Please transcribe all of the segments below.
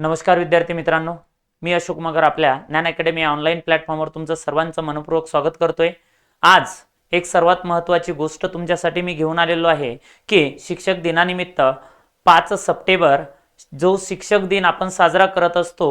नमस्कार विद्यार्थी मित्रांनो मी अशोक मगर आपल्या ज्ञान अकॅडमी ऑनलाईन प्लॅटफॉर्मवर तुमचं सर्वांचं मनपूर्वक स्वागत करतोय. आज एक सर्वात महत्त्वाची गोष्ट तुमच्यासाठी मी घेऊन आलेलो आहे की शिक्षक दिनानिमित्त पाच सप्टेंबर जो शिक्षक दिन आपण साजरा करत असतो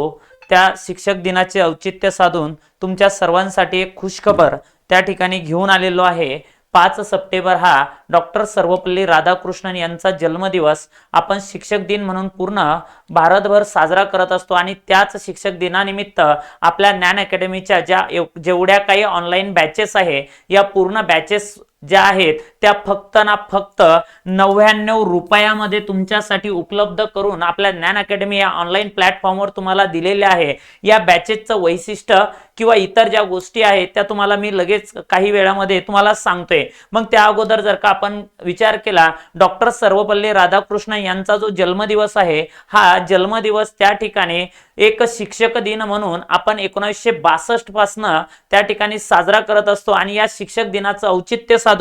त्या शिक्षक दिनाचे औचित्य साधून तुमच्या सर्वांसाठी एक खुशखबर त्या ठिकाणी घेऊन आलेलो आहे. पाच सप्टेंबर हा डॉक्टर सर्वपल्ली राधाकृष्णन यांचा जन्मदिवस. आपण शिक्षक दिन म्हणून पूर्ण भारतभर साजरा करत असतो आणि त्याच शिक्षक दिनानिमित्त आपल्या ज्ञान अकॅडमीच्या ज्या जेवढ्या काही ऑनलाईन बॅचेस आहे या पूर्ण बॅचेस ज्या आहेत त्या फक्त ना फक्त नव्याण्णव रुपयामध्ये तुमच्यासाठी उपलब्ध करून आपल्या ज्ञान अकॅडमी या ऑनलाईन प्लॅटफॉर्मवर तुम्हाला दिलेल्या आहे. या बॅचेसचं वैशिष्ट्य किंवा इतर ज्या गोष्टी आहेत त्या तुम्हाला मी लगेच काही वेळामध्ये तुम्हाला सांगतोय. मग त्या अगोदर जर का आपण विचार केला डॉक्टर सर्वपल्ली राधाकृष्ण यांचा जो जन्मदिवस आहे हा जन्मदिवस त्या ठिकाणी एक शिक्षक दिन म्हणून आपण एकोणीसशे बासष्ट पासनं त्या ठिकाणी साजरा करत असतो आणि या शिक्षक दिनाचं औचित्य साधून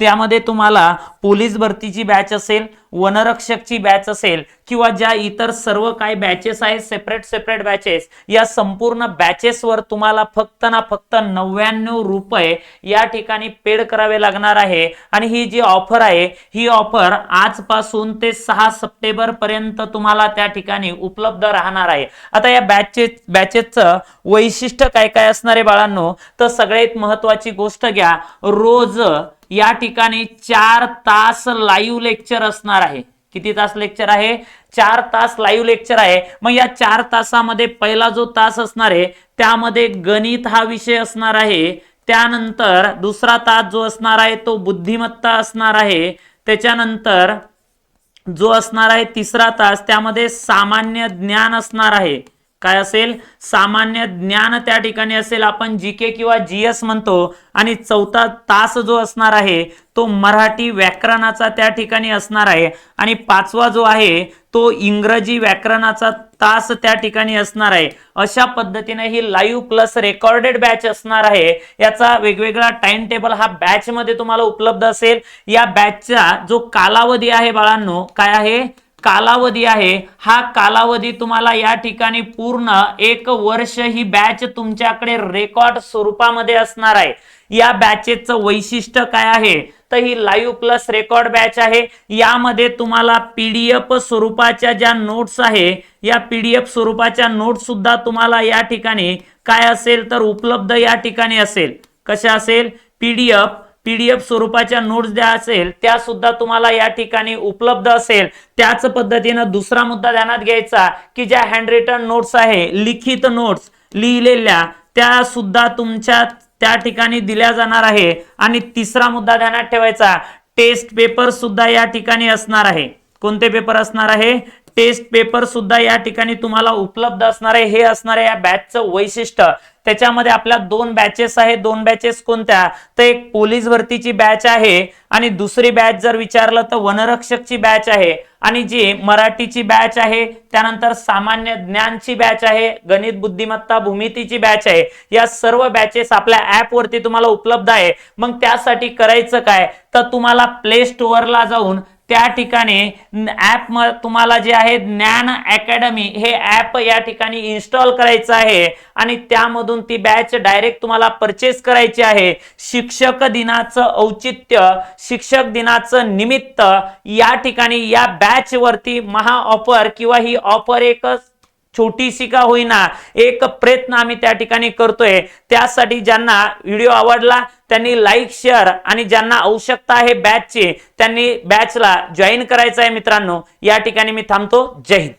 त्यामध्ये तुम्हाला पोलीस भरतीची बॅच असेल वनरक्षकची बॅच असेल किंवा ज्या इतर सर्व काही बॅचेस आहेत सेपरेट सेपरेट बॅचेस या संपूर्ण बॅचेसवर तुम्हाला फक्त ना फक्त नव्याण्णव रुपये या ठिकाणी पेड करावे लागणार आहे. आणि ही जी ऑफर आहे ही ऑफर आजपासून ते सहा सप्टेंबर पर्यंत तुम्हाला त्या ठिकाणी उपलब्ध राहणार आहे. आता या बॅचेस बॅचेसचं वैशिष्ट्य काय काय असणार आहे बाळांनो? तर सगळ्यात महत्वाची गोष्ट घ्या. रोज या ठिकाणी चार तास लाईव्ह लेक्चर असणार आहे. किती तास लेक्चर आहे? चार तास लाईव्ह लेक्चर आहे. मग या चार तासामध्ये पहिला जो तास असणार आहे त्यामध्ये गणित हा विषय असणार आहे. त्यानंतर दुसरा तास जो असणार आहे तो बुद्धिमत्ता असणार आहे. त्याच्यानंतर जो असणार आहे तिसरा तास त्यामध्ये सामान्य ज्ञान असणार आहे. काय असेल? सामान्य ज्ञान त्या ठिकाणी असेल. आपण जी के किंवा जी एस म्हणतो. आणि चौथा तास जो असणार आहे तो मराठी व्याकरणाचा त्या ठिकाणी असणार आहे. आणि पाचवा जो आहे तो इंग्रजी व्याकरणाचा तास त्या ठिकाणी असणार आहे. अशा पद्धतीने ही लाईव्ह प्लस रेकॉर्डेड बॅच असणार आहे. याचा वेगवेगळा टाइम टेबल हा बॅच मध्ये तुम्हाला उपलब्ध असेल. या बॅचचा जो कालावधी आहे बाळांनो काय आहे? कालावधी आहे. हा कालावधी तुम्हाला या ठिकाणी पूर्ण एक वर्ष ही बॅच तुमच्याकडे रेकॉर्ड स्वरूपामध्ये असणार आहे. या बॅचेसचं वैशिष्ट्य काय आहे? तर ही लाईव्ह प्लस रेकॉर्ड बॅच आहे. यामध्ये तुम्हाला पीडीएफ स्वरूपाच्या ज्या नोट्स आहे या पीडीएफ स्वरूपाच्या नोट्स सुद्धा तुम्हाला या ठिकाणी काय असेल तर उपलब्ध या ठिकाणी असेल. कशा असेल? पीडीएफ पीडीएफ स्वरूपाच्या नोट्स द्या असेल त्या सुद्धा तुम्हाला या ठिकाणी उपलब्ध असेल. त्याच पद्धतीनं दुसरा मुद्दा ध्यानात घ्यायचा की ज्या हँड रिटर्न नोट्स आहे लिखित नोट्स लिहिलेल्या त्या सुद्धा तुमच्या त्या ठिकाणी दिल्या जाणार आहे. आणि तिसरा मुद्दा ध्यानात ठेवायचा टेस्ट पेपर सुद्धा या ठिकाणी असणार आहे. कोणते पेपर असणार आहे? टेस्ट पेपर सुद्धा या ठिकाणी तुम्हाला उपलब्ध असणार आहे. हे असणार आहे या बॅचचं वैशिष्ट्य. त्याच्यामध्ये आपल्या दोन बॅचेस आहेत. दोन बॅचेस कोणत्या? तर एक पोलीस भरतीची बॅच आहे आणि दुसरी बॅच जर विचारलं तर वनरक्षकची बॅच आहे आणि जी मराठीची बॅच आहे त्यानंतर सामान्य ज्ञानची बॅच आहे गणित बुद्धिमत्ता भूमितीची बॅच आहे. या सर्व बॅचेस आपल्या ऍप वरती तुम्हाला उपलब्ध आहे. मग त्यासाठी करायचं काय? तर तुम्हाला प्ले स्टोअरला जाऊन त्या ठिकाणी ॲप म तुम्हाला जे आहे ज्ञान अकॅडमी हे ऍप या ठिकाणी इन्स्टॉल करायचं आहे. आणि त्यामधून ती बॅच डायरेक्ट तुम्हाला परचेस करायची आहे. शिक्षक दिनाचं औचित्य शिक्षक दिनाचं निमित्त या ठिकाणी या बॅचवरती महा ऑफर किंवा ही ऑफर एक छोटीशी का होईना एक प्रयत्न आम्ही त्या ठिकाणी करतोय. त्यासाठी ज्यांना व्हिडिओ आवडला त्यांनी लाईक शेअर आणि ज्यांना आवश्यकता आहे बॅचची त्यांनी बॅचला जॉईन करायचं आहे मित्रांनो. या ठिकाणी मी थांबतो. जय हिंद.